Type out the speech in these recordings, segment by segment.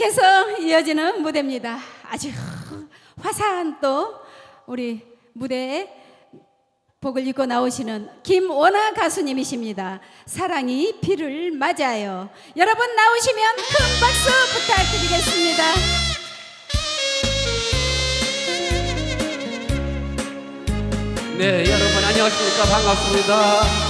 계속해서 이어지는 무대입니다. 아주 화사한 또 우리 무대에 복을 입고 나오시는 김원아 가수님이십니다. 사랑이 비를 맞아요. 여러분 나오시면 큰 박수 부탁드리겠습니다. 네, 여러분 안녕하십니까? 반갑습니다.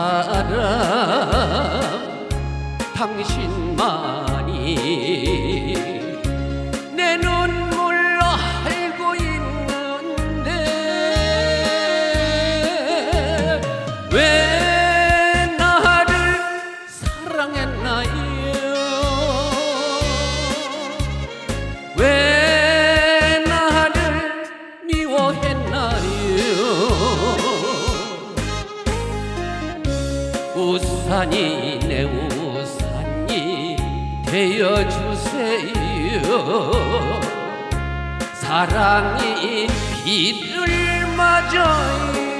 사람 당신만이 우산이 내 우산이 되어주세요. 사랑이 비를 맞아요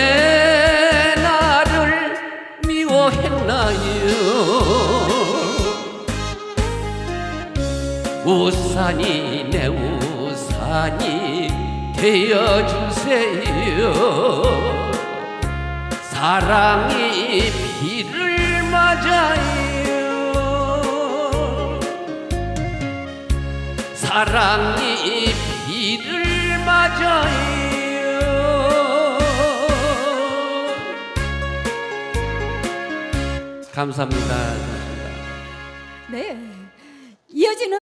우산이 내 우산이 되어주세요 사랑이 비를 맞아요 사랑이 비를 맞아요 감사합니다. 네. 이어지는